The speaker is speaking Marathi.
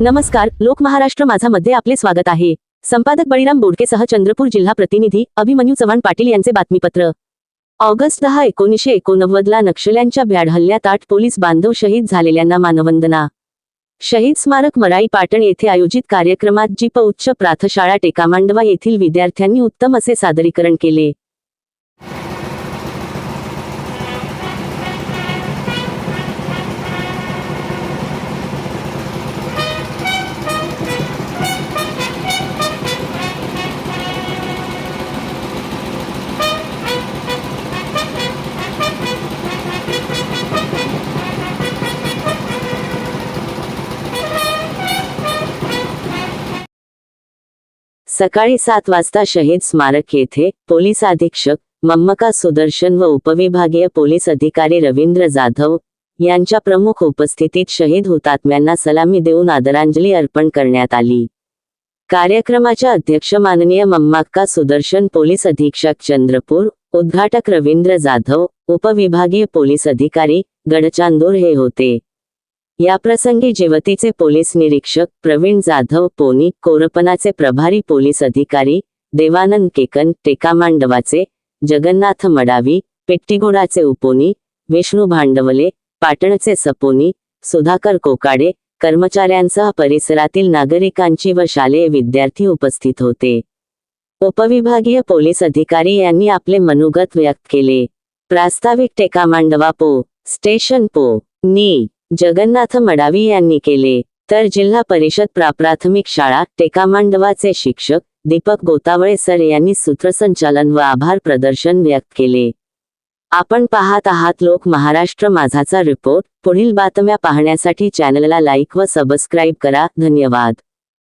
नमस्कार लोक महाराष्ट्र माझा मध्ये आपले स्वागत आहे. संपादक बळीराम बोडकेसह चंद्रपूर जिल्हा प्रतिनिधी अभिमन्यू चव्हाण पाटील यांचे बातमीपत्र. ऑगस्ट दहा एकोणीसशे एकोणनव्वदला नक्षल्यांच्या भ्याड हल्ल्यात आठ पोलीस बांधव शहीद झालेल्यांना मानवंदना. शहीद स्मारक मराई पाटण येथे आयोजित कार्यक्रमात जीप उच्च प्राथशाळा टेकामांडवा येथील विद्यार्थ्यांनी उत्तम असे सादरीकरण केले. सकाळी सात वाजता शहीद स्मारक येथे पोलीस अधीक्षक मम्मका सुदर्शन व उपविभागीय पोलीस अधिकारी रवींद्र जाधव यांच्या प्रमुख उपस्थितीत शहीद हुतात्म्यांना सलामी देऊन आदरांजली अर्पण करण्यात आली. कार्यक्रमाच्या अध्यक्ष माननीय मम्माक्का सुदर्शन पोलीस अधीक्षक चंद्रपूर उद्घाटक रवींद्र जाधव उपविभागीय पोलीस अधिकारी गडचांदूर हे होते. याप्रसंगी जेवतीचे पोलीस निरीक्षक प्रवीण जाधव पोनी कोरपनाचे प्रभारी पोलीस अधिकारी देवानंद केकन टेकामांडवाचे जगन्नाथ मडावी पेट्टीगोडाचे उपोनी विष्णू भांडवले पाटणचे सपोनी सुधाकर कोकाडे कर्मचाऱ्यांसह परिसरातील नागरिकांची व शालेय विद्यार्थी उपस्थित होते. उपविभागीय पोलीस अधिकारी यांनी आपले मनोगत व्यक्त केले. प्रास्ताविक टेकामांडवा पो स्टेशन पो नी. जगन्नाथ मडावी यांनी केले. तर जिल्हा परिषद प्राप्राथमिक शाळा टेकामांडवाचे शिक्षक दीपक गोतावळे सर यांनी सूत्रसंचालन व आभार प्रदर्शन व्यक्त केले. आपण पाहत आहात लोक महाराष्ट्र माझाचा रिपोर्ट. पुढील बातम्या पाहण्यासाठी चॅनलला लाईक व सबस्क्राईब करा. धन्यवाद.